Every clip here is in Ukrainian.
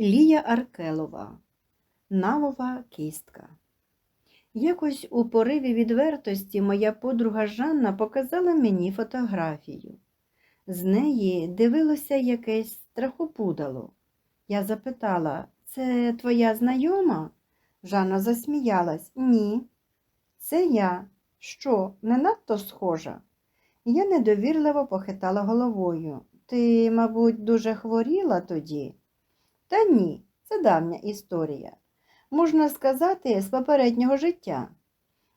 Лія Аркелова Навова кістка. Якось у пориві відвертості моя подруга Жанна показала мені фотографію. З неї дивилося якесь страхопудало. Я запитала, це твоя знайома? Жанна засміялась. Ні. Це я. Що, не надто схожа? Я недовірливо похитала головою. Ти, мабуть, дуже хворіла тоді? Та ні, це давня історія. Можна сказати, з попереднього життя.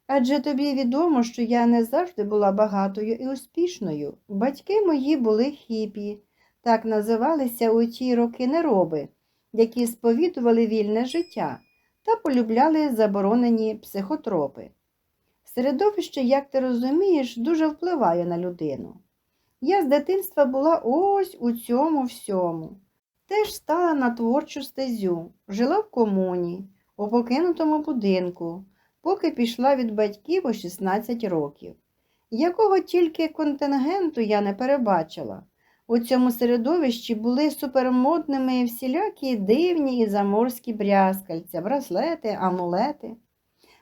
Адже тобі відомо, що я не завжди була багатою і успішною. Батьки мої були хіпі, так називалися у ті роки нероби, які сповідували вільне життя та полюбляли заборонені психотропи. Середовище, як ти розумієш, дуже впливає на людину. Я з дитинства була ось у цьому всьому. Теж стала на творчу стезю, жила в комуні, у покинутому будинку, поки пішла від батьків у 16 років. Якого тільки контингенту я не перебачила. У цьому середовищі були супермодними всілякі дивні і заморські брязкальця, браслети, амулети.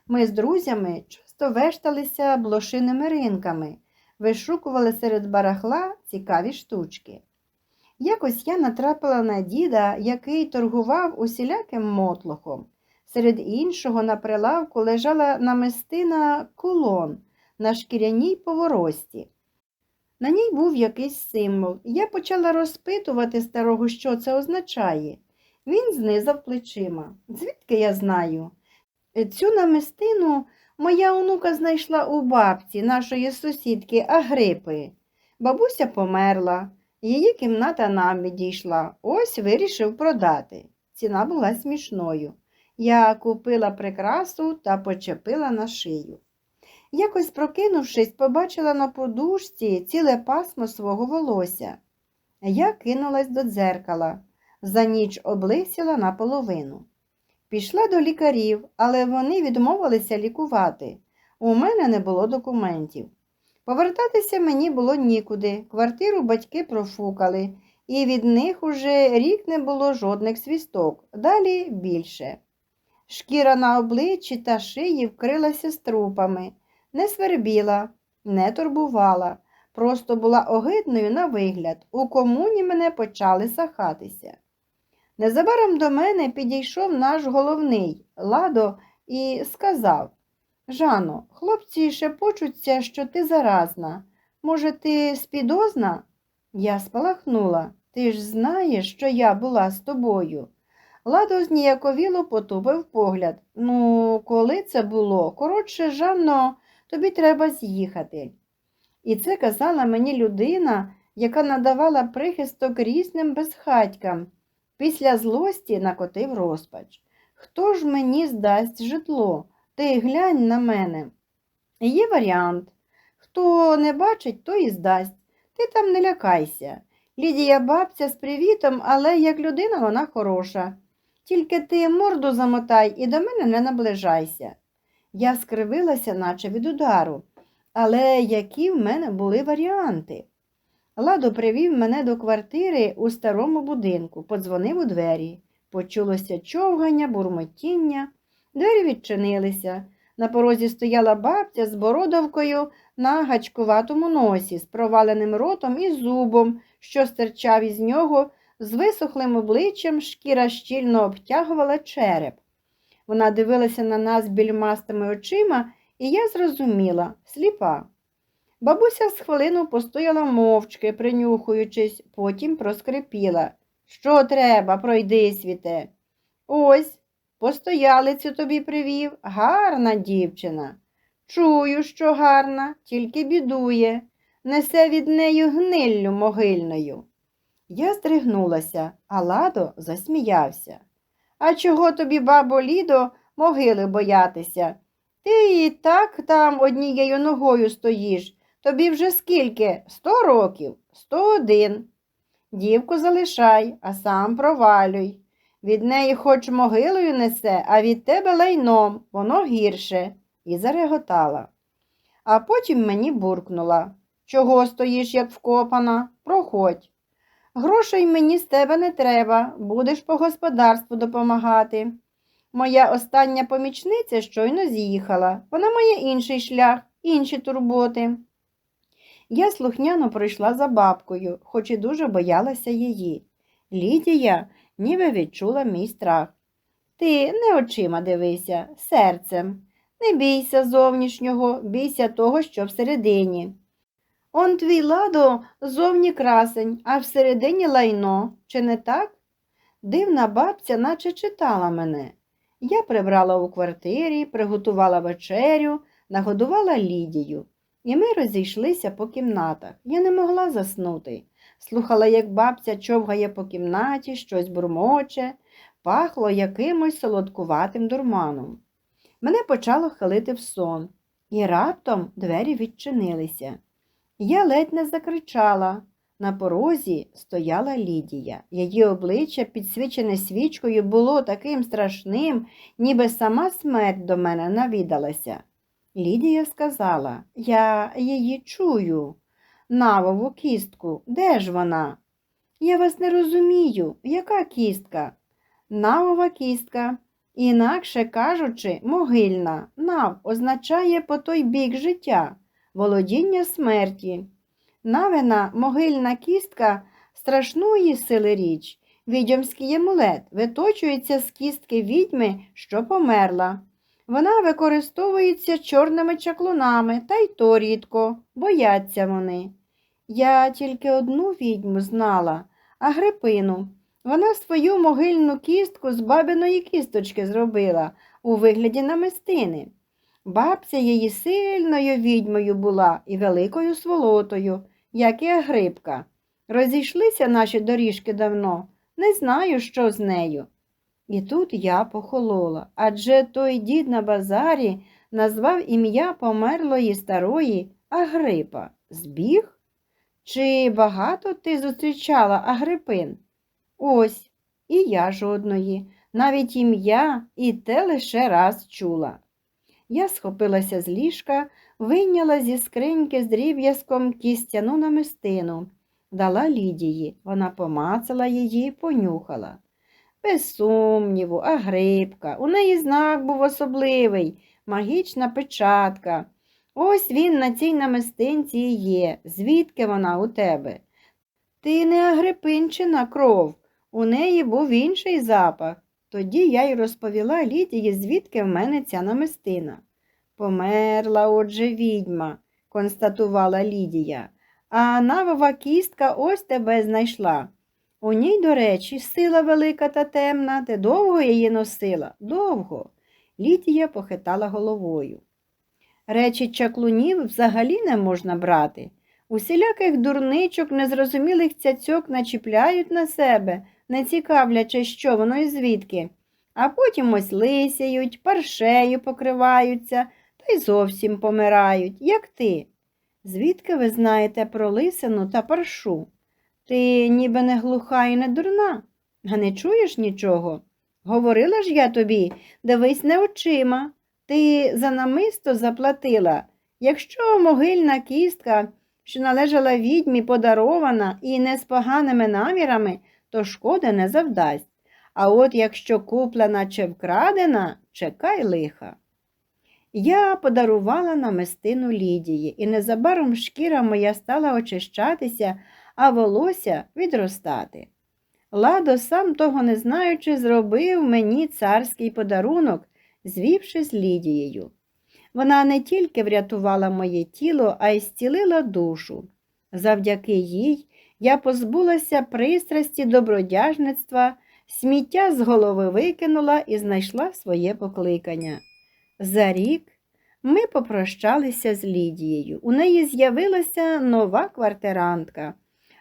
Ми з друзями часто вешталися блошиними ринками, вишукували серед барахла цікаві штучки. Якось я натрапила на діда, який торгував усіляким мотлохом. Серед іншого на прилавку лежала намистина кулон на шкіряній поворості. На ній був якийсь символ. Я почала розпитувати старого, що це означає. Він знизав плечима. Звідки я знаю? Цю намистину моя онука знайшла у бабці нашої сусідки Агрипи. Бабуся померла. Її кімната нам відійшла. Ось вирішив продати. Ціна була смішною. Я купила прикрасу та почепила на шию. Якось прокинувшись, побачила на подушці ціле пасмо свого волосся. Я кинулась до дзеркала, за ніч облисіла наполовину. Пішла до лікарів, але вони відмовилися лікувати. У мене не було документів. Повертатися мені було нікуди, квартиру батьки профукали, і від них уже рік не було жодних свісток, далі більше. Шкіра на обличчі та шиї вкрилася струпами, не свербіла, не турбувала, просто була огидною на вигляд. У комуні мене почали сахатися. Незабаром до мене підійшов наш головний Ладо і сказав Жано, хлопці шепочуться, що ти заразна. Може, ти спідозна? Я спалахнула. Ти ж знаєш, що я була з тобою. Ладо зніяковіло потупив погляд. Ну, коли це було? Коротше, Жанно, тобі треба з'їхати. І це казала мені людина, яка надавала прихисток різним безхатькам. Після злості накотив розпач. Хто ж мені здасть житло? Ти глянь на мене. Є варіант. Хто не бачить, той і здасть. Ти там не лякайся. Лідія бабця з привітом, але як людина вона хороша. Тільки ти морду замотай і до мене не наближайся. Я скривилася, наче від удару, але які в мене були варіанти? Ладо привів мене до квартири у старому будинку, подзвонив у двері. Почулося човгання, бурмотіння. Двері відчинилися. На порозі стояла бабця з бородавкою на гачкуватому носі, з проваленим ротом і зубом, що стирчав із нього, з висохлим обличчям шкіра щільно обтягувала череп. Вона дивилася на нас більмастими очима, і я зрозуміла сліпа. Бабуся з хвилину постояла мовчки, принюхуючись, потім проскрипіла. Що треба, пройди світе. Ось. Постоялицю тобі привів, гарна дівчина. Чую, що гарна, тільки бідує, несе від неї гниллю могильною. Я здригнулася, а Ладо засміявся. А чого тобі, бабо Лідо, могили боятися? Ти і так там однією ногою стоїш. Тобі вже скільки? Сто років? Сто один. Дівку залишай, а сам провалюй. Від неї хоч могилою несе, а від тебе лайном, воно гірше, і зареготала. А потім мені буркнула. Чого стоїш, як вкопана? Проходь. Грошей мені з тебе не треба, будеш по господарству допомагати. Моя остання помічниця щойно з'їхала. Вона має інший шлях, інші турботи. Я слухняно прийшла за бабкою, хоч і дуже боялася її. Лідія ніби відчула мій страх. Ти не очима дивися, серцем. Не бійся зовнішнього, бійся того, що всередині. Он твій ладо зовні красень, а всередині лайно, чи не так? Дивна бабця наче читала мене. Я прибрала у квартирі, приготувала вечерю, нагодувала Лідію, і ми розійшлися по кімнатах. Я не могла заснути. Слухала, як бабця човгає по кімнаті, щось бурмоче, пахло якимось солодкуватим дурманом. Мене почало хилити в сон, і раптом двері відчинилися. Я ледь не закричала. На порозі стояла Лідія. Її обличчя, підсвічене свічкою, було таким страшним, ніби сама смерть до мене навідалася. Лідія сказала, я її чую. Навову кістку, де ж вона? Я вас не розумію, яка кістка? Навова кістка. Інакше кажучи, могильна. Нав означає по той бік життя, володіння смерті. Навина могильна кістка страшної сили річ. Відьомський амулет виточується з кістки відьми, що померла. Вона використовується чорними чаклунами, та й то рідко, бояться вони. Я тільки одну відьму знала, Агрипину. Вона свою могильну кістку з бабиної кісточки зробила у вигляді намистини. Бабця її сильною відьмою була і великою сволотою, як і Агрипка. Розійшлися наші доріжки давно, не знаю, що з нею. І тут я похолола, адже той дід на базарі назвав ім'я померлої старої Агрипа. Збіг? Чи багато ти зустрічала Агрипин? Ось, і я жодної, навіть ім'я і те лише раз чула. Я схопилася з ліжка, вийняла зі скриньки з дріб'язком кістяну намистину, дала Лідії. Вона помацала її, понюхала. Без сумніву, Агрипка, у неї знак був особливий, магічна печатка. Ось він на цій намистинці і є. Звідки вона у тебе? Ти не Агрипинчина кров, у неї був інший запах. Тоді я й розповіла Лідії, звідки в мене ця намистина. Померла, отже, відьма, констатувала Лідія, а навова кістка ось тебе знайшла. У ній, до речі, сила велика та темна, ти довго її носила? Довго. Лідія похитала головою. Речі чаклунів взагалі не можна брати. Усіляких дурничок, незрозумілих цяцьок начіпляють на себе, не цікавлячи, що воно і звідки, а потім ось лисяють, паршею покриваються та й зовсім помирають, як ти. Звідки ви знаєте про лисину та паршу? Ти ніби не глуха і не дурна, а не чуєш нічого? Говорила ж я тобі, дивись не очима. Ти за намисто заплатила. Якщо могильна кістка, що належала відьмі, подарована і не з поганими намірами, то шкоди не завдасть. А от якщо куплена чи вкрадена, чекай лиха. Я подарувала намистину Лідії, і незабаром шкіра моя стала очищатися, а волосся відростати. Ладо, сам того не знаючи, зробив мені царський подарунок, звівши з Лідією. Вона не тільки врятувала моє тіло, а й зцілила душу. Завдяки їй я позбулася пристрасті добродяжництва, сміття з голови викинула і знайшла своє покликання. За рік ми попрощалися з Лідією. У неї з'явилася нова квартирантка,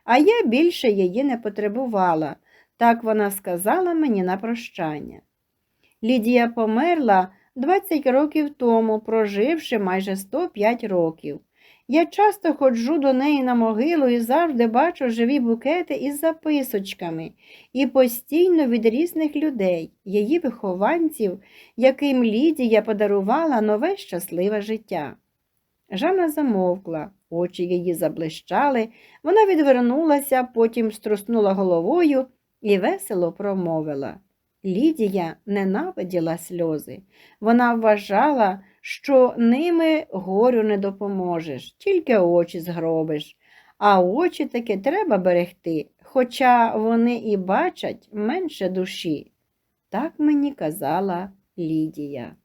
а я більше її не потребувала, так вона сказала мені на прощання. Лідія померла 20 років тому, проживши майже 105 років. Я часто ходжу до неї на могилу і завжди бачу живі букети із записочками і постійно від різних людей, її вихованців, яким Лідія подарувала нове щасливе життя. Жанна замовкла, Очі її заблищали, вона відвернулася, потім струснула головою і весело промовила. Лідія ненавиділа сльози. Вона вважала, що ними горю не допоможеш, тільки очі згробиш. А очі таки треба берегти, хоча вони і бачать менше душі. Так мені казала Лідія.